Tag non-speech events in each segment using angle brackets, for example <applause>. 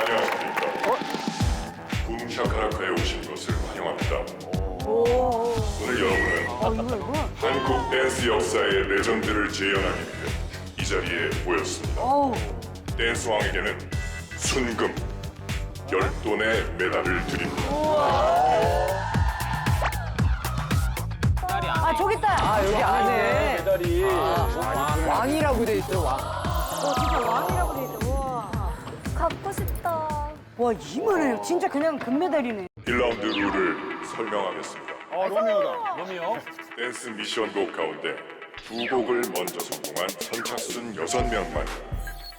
안녕하십니까. 붐샤카라카에 오신 것을 환영합니다. 오늘 여러분은 한국 댄스 역사의 레전드를 재현하기 위해 이 자리에 모였습니다. 댄스 왕에게는 순금 10돈의 메달을 드립니다. 아 저기 있다. 아 여기 안에 메달이 왕이라고 돼 있어 왕. 어 진짜 왕 와 이만해요. 진짜 그냥 금메달이네. 1라운드 룰을 설명하겠습니다. 어 로미오다 로미오 댄스 미션곡 가운데 두 곡을 먼저 성공한 선착순 6명만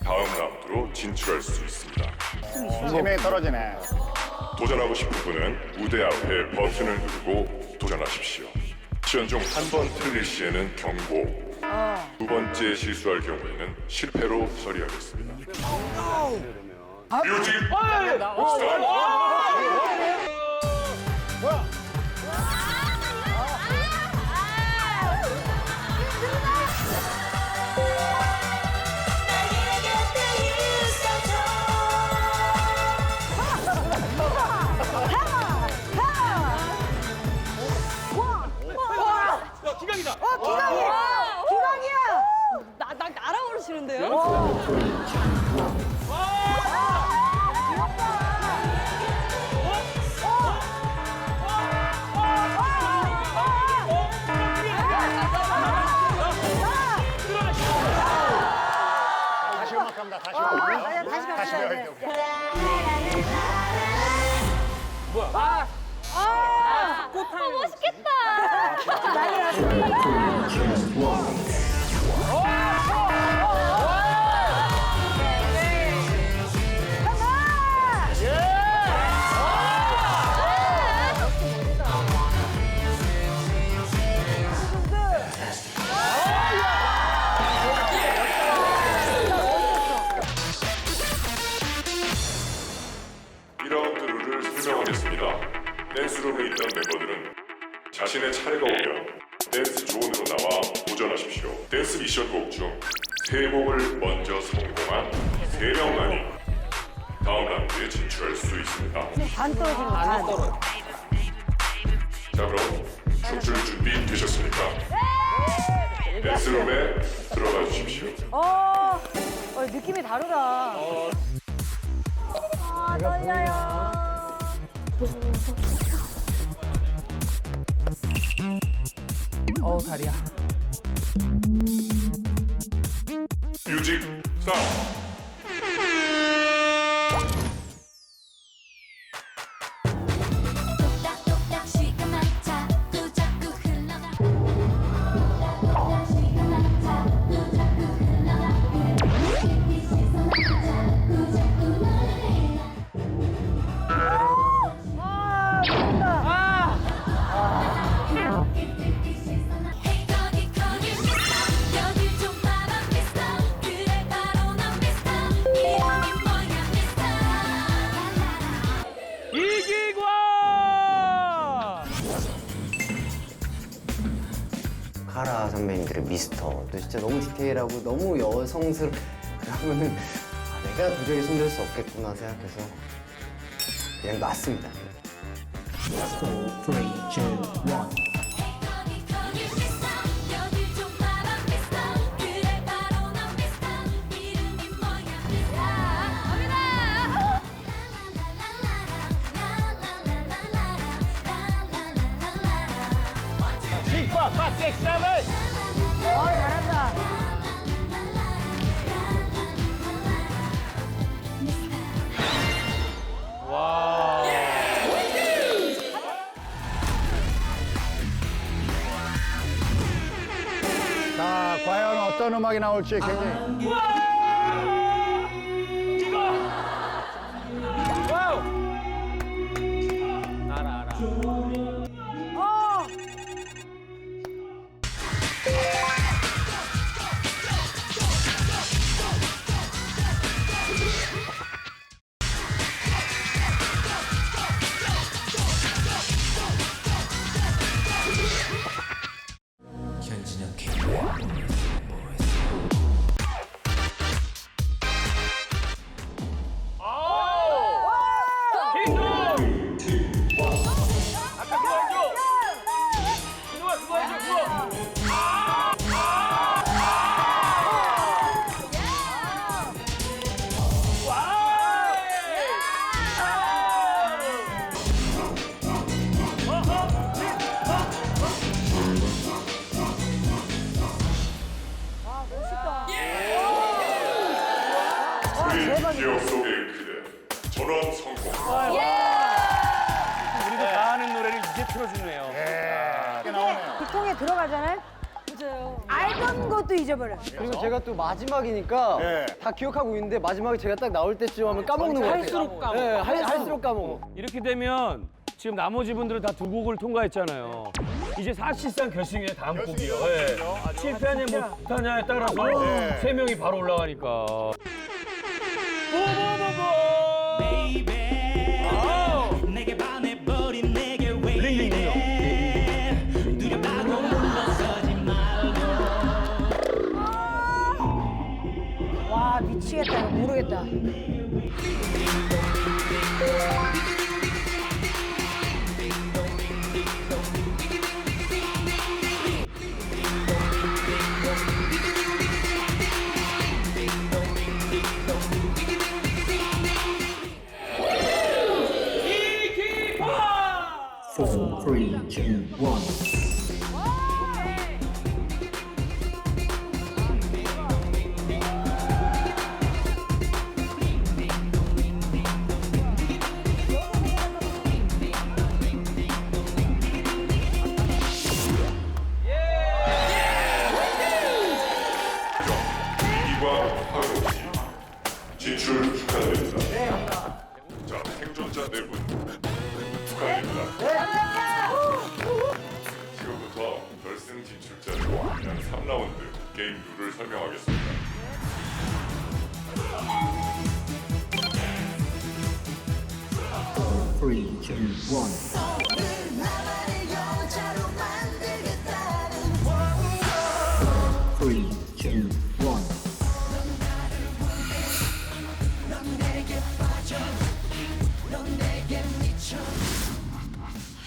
다음 라운드로 진출할 수 있습니다. 세 명이 떨어지네 도전하고 싶은 분은 무대 앞에 버튼을 누르고 도전하십시오. 시연 중 한 번 틀릴 시에는 경고, 두 번째 실수할 경우에는 실패로 처리하겠습니다. 뮤직 스타트! 야 기각이다 기광이야. 나, 나 날아오르시는데요? 다 다시 다시. 배워야 돼 아, 멋있겠다. 이 떨려요. 어우 다리야. 뮤직 스타트! 선배님들의 미스터 또 진짜 너무 디테일하고 너무 여성스럽 그러면은 아, 내가 도저히 손댈 수 없겠구나 생각해서 그냥 놨습니다. 4, 3, 2, 1. 5, 6, 7. 어, 잘한다. 예! 과연 어떤 음악이 나올지 굉장히. 아, 기억 속의 그대 전원 성공. 예! 예! 우리도 다 아는 노래를 이제 틀어주네요. 예. 아, 근데 교통에 들어가잖아요. 맞아요. 알던 것도 잊어버려. 그리고 제가 또 마지막이니까 예. 다 기억하고 있는데 마지막에 제가 딱 나올 때쯤 하면 아, 까먹는 거 같아요. 할수록 까먹어. 예, 할, 할수록 까먹어. 이렇게 되면 지금 나머지 분들은 다 두 곡을 통과했잖아요. 이제 사실상 결승이에요, 다음 곡이요. 예. 실패하냐 못하냐에 뭐 따라서 세 명이 바로 올라가니까. 미치겠다 이거 모르겠다.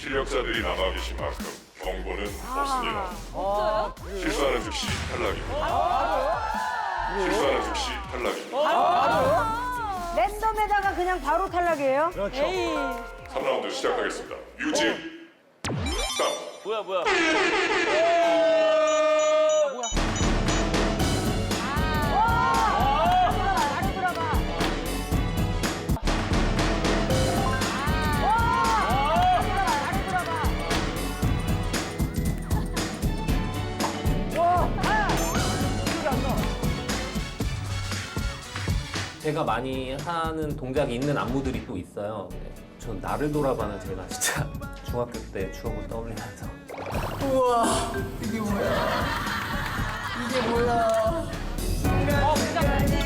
실력자들이 남아 계신 만큼 경고는 없습니다. 실수하는 즉시 탈락입니다. 실수하는 즉시 탈락입니다. 랜덤에다가 그냥 바로 탈락이에요? 에이. 3라운드 시작하겠습니다. 뮤직 스탑. 뭐야, 뭐야. 제가 많이 하는 동작이 있는 안무들이 또 있어요. 네. 전 나를 돌아봐는 제가 진짜 <laughs> 중학교 때 추억을 떠올리면서 간다!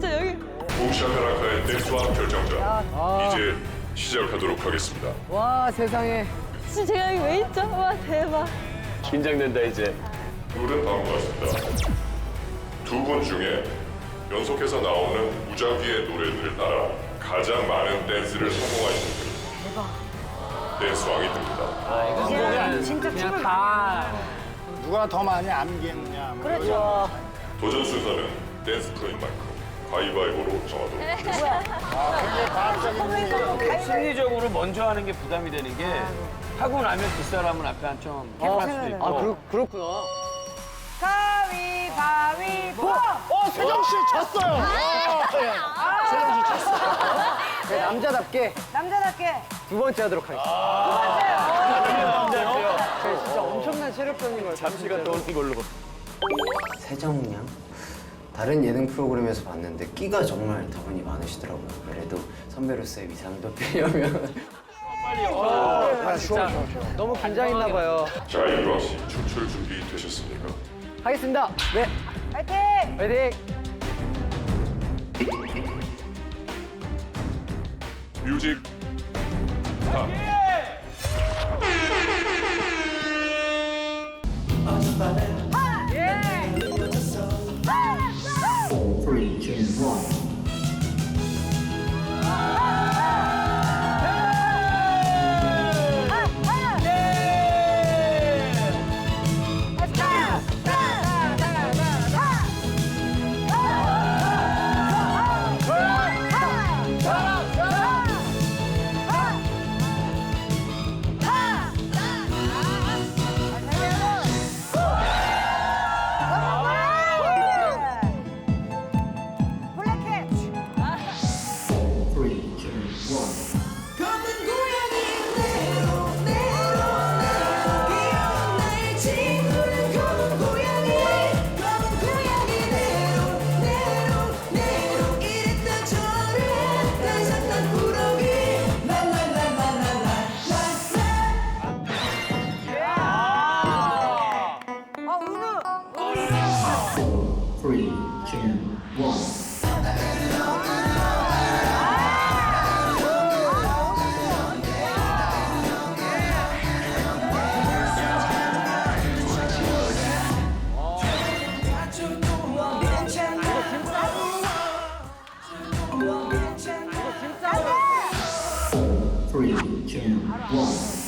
진짜 여기. 몽샤베라카의 댄스와 결정전 이제 시작하도록 하겠습니다. 와 세상에. 진짜 제가 여기 왜 있죠? 와, 대박. 긴장된다, 이제. 룰은 다음과 같습니다. 두 분 중에 연속해서 나오는 무작위의 노래들을 따라 가장 많은 댄스를 성공하신 분이 댄스 왕이 됩니다. 그냥 진짜 춤을 누가 더 많이 암기했냐. 뭐 그렇죠. 도전 순서는 댄스 프로인 만큼 가위바위보로 정하도록 하겠습니다. 심리적으로 먼저 하는 게 부담이 되는 게 하고 나면 뒷사람은 약간 좀 피곤할 수도 있고. 아 그렇, 그렇구나. 가위바위보! 어, 세정 씨 졌어요. 아, 세정 씨 졌어. 네, 남자답게 남자답게 두 번째 하도록 하겠습니다. 네, 진짜 엄청난 체력전인 걸. 잠시간 떠오는 걸로. 세정 양 다른 예능 프로그램에서 봤는데 끼가 정말 다분히 많으시더라고요. 그래도 선배로서의 위상도 <laughs> 빼려면 아, 진짜 너무 긴장했나 봐요. 자, 이루아 씨, 춤출 준비 되셨습니까? 하겠습니다. 네. 파이팅! 화이팅! 뮤직. 아. one.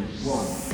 one.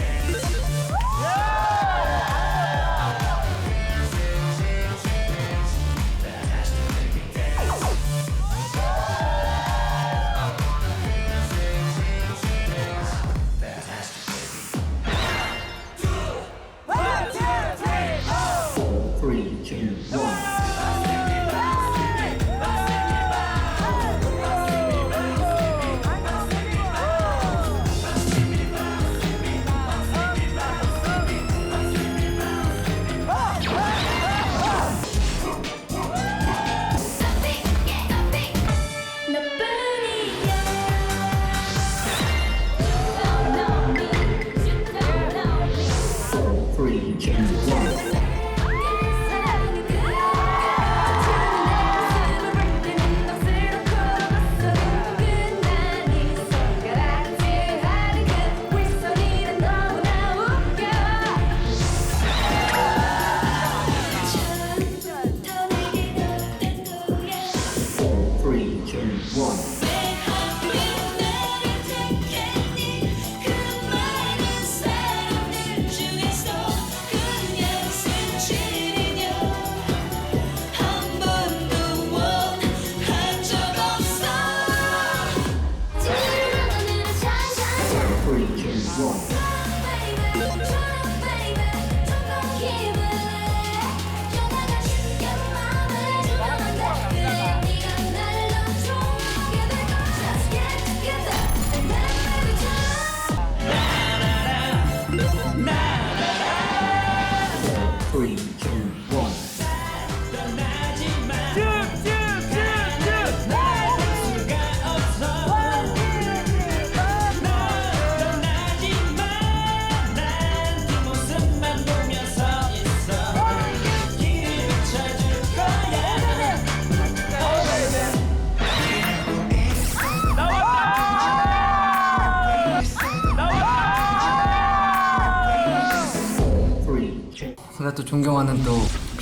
존경하는 또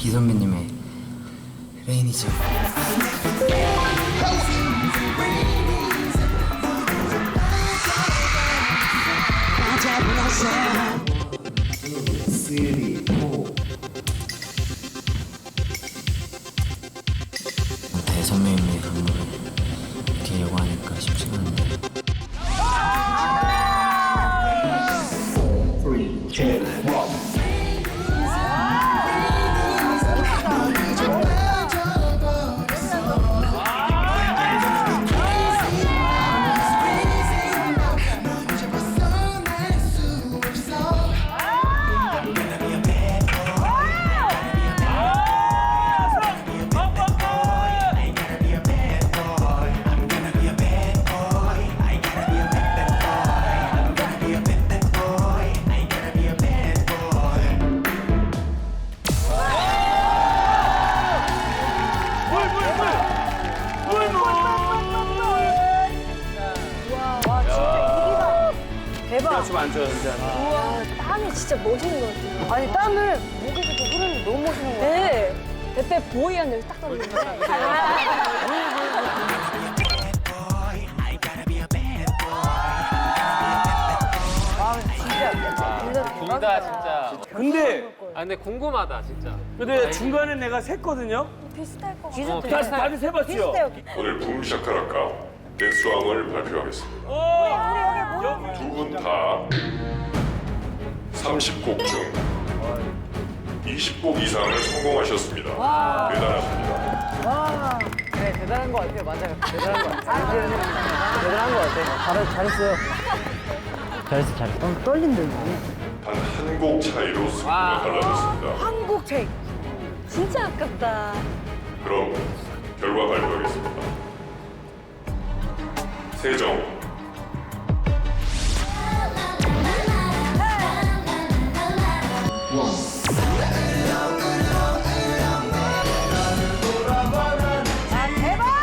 비 선배님의 레인이죠. 대선배님의 감독을 느끼려고 하니까 쉽지가 않네요. 좀 앉아요, 이제. 우와, 땀이 진짜 멋있는 것 같아요. 아니 땀을 목에서 그 흐르는 게 너무 멋있는 거야. 네. 대패 보이한 데딱 떨어지는 아 진짜 진짜 둘 다 진짜. 근데, 아 근데 궁금하다 진짜. 근데 중간에 내가 샜거든요? 비슷할 것 비슷해요. 다시, 다시 세봤죠? 비슷해요. 오늘 붐 샤카라카 댄스왕을 발표하겠습니다. 오! 두분 다 30곡 중 20곡 이상을 성공하셨습니다. 대단하십니다. 와. 네, 대단한 것 같아요. 맞아요. 대단한 것 같아요. 대단한 것 같아요. 잘, 잘했어요. 잘했어, 잘했어. 어, 떨린다, 이거. 단 한 곡 차이로 승부가 달라졌습니다. 한국 책. 진짜 아깝다. 그럼 결과 발표하겠습니다. 아 대박.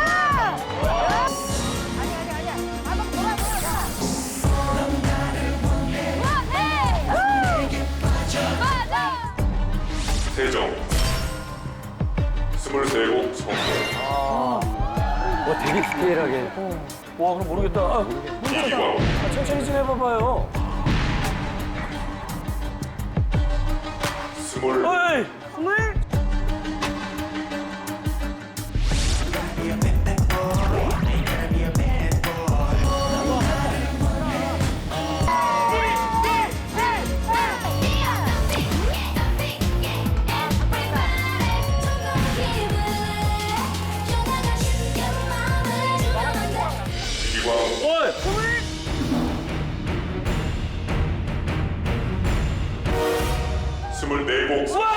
세정 23곡 성공 와, 되게 디테일하게. 와, 그럼 모르겠다. 아, 이기광 천천히 좀 해봐봐요. 스물 어이! 이기 스물네 곡 성공